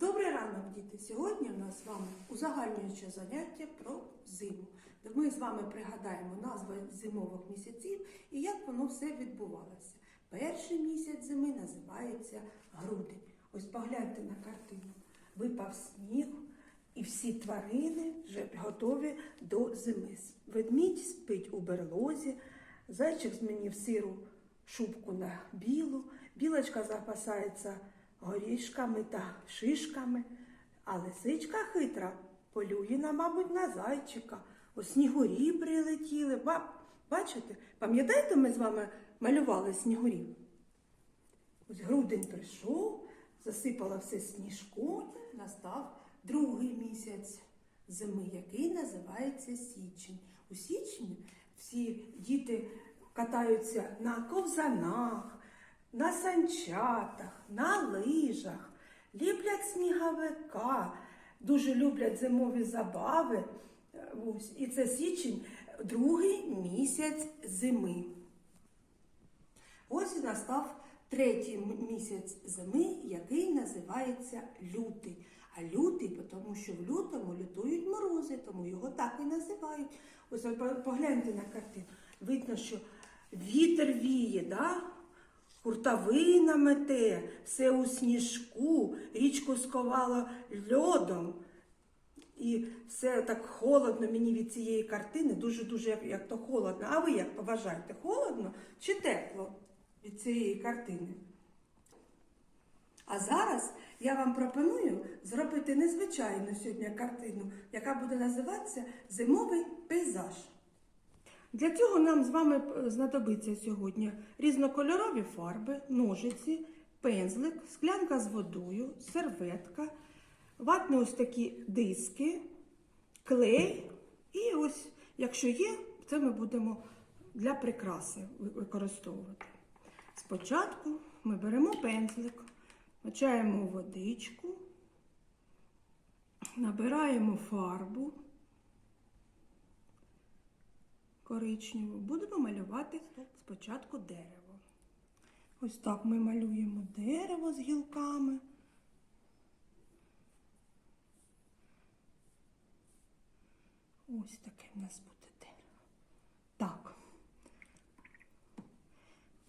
Добрий ранок, діти! Сьогодні у нас з вами узагальнююче заняття про зиму, ми з вами пригадаємо назви зимових місяців і як воно все відбувалося. Перший місяць зими називається грудень. Ось погляньте на картину. Випав сніг, і всі тварини вже готові до зими. Ведмідь спить у берлозі, зайчик змінив сиру шубку на білу, білочка запасається горішками та шишками, а лисичка хитра полює, на, мабуть, на зайчика. Ось снігурі прилетіли. Ба- Бачите? Пам'ятаєте, ми з вами малювали снігурів? Ось грудень прийшов, засипало все сніжком, настав другий місяць зими, який називається січень. У січні всі діти катаються на ковзанах, на санчатах, на лижах, ліплять сніговика, дуже люблять зимові забави. Е, Ось, і це січень, другий місяць зими. Ось настав третій місяць зими, який називається лютий. А лютий, тому що в лютому лютують морози, тому його так і називають. Ось погляньте на картину. Видно, що вітер віє, да? Куртавина мете, все у сніжку, річку сковало льодом. І все так холодно мені від цієї картини, дуже-дуже як, то холодно. А ви як вважаєте, холодно чи тепло від цієї картини? А зараз я вам пропоную зробити незвичайну сьогодні картину, яка буде називатися Зимовий пейзаж. Для цього нам з вами знадобиться сьогодні різнокольорові фарби, ножиці, пензлик, склянка з водою, серветка, ватні ось такі диски, клей. І ось, якщо є, це ми будемо для прикраси використовувати. Спочатку ми беремо пензлик, мочаємо водичку, набираємо фарбу коричневу, будемо малювати спочатку дерево. Ось так ми малюємо дерево з гілками. Ось таке в нас буде дерево. Так.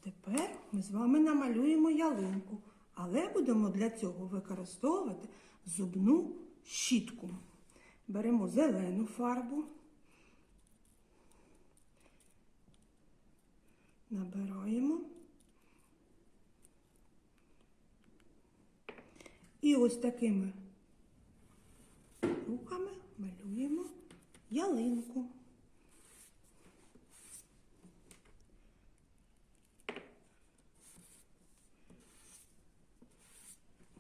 Тепер ми з вами намалюємо ялинку, але будемо для цього використовувати зубну щітку. Беремо зелену фарбу, набираємо. І ось такими рухами малюємо ялинку.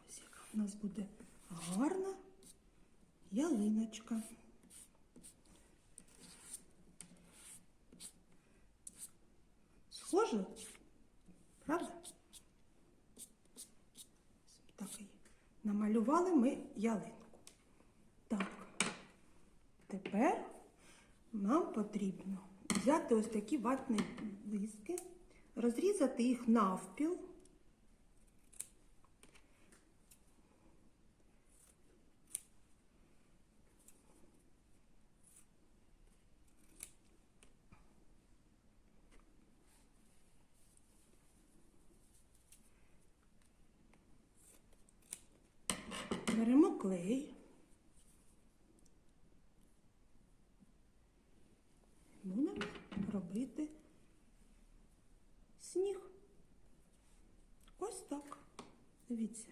Ось яка в нас буде гарна ялиночка. Схоже? Правда? Так. Намалювали ми ялинку. Так. Тепер нам потрібно взяти ось такі ватні диски, розрізати їх навпіл. Беремо клей. Будемо робити сніг. Ось так. Дивіться.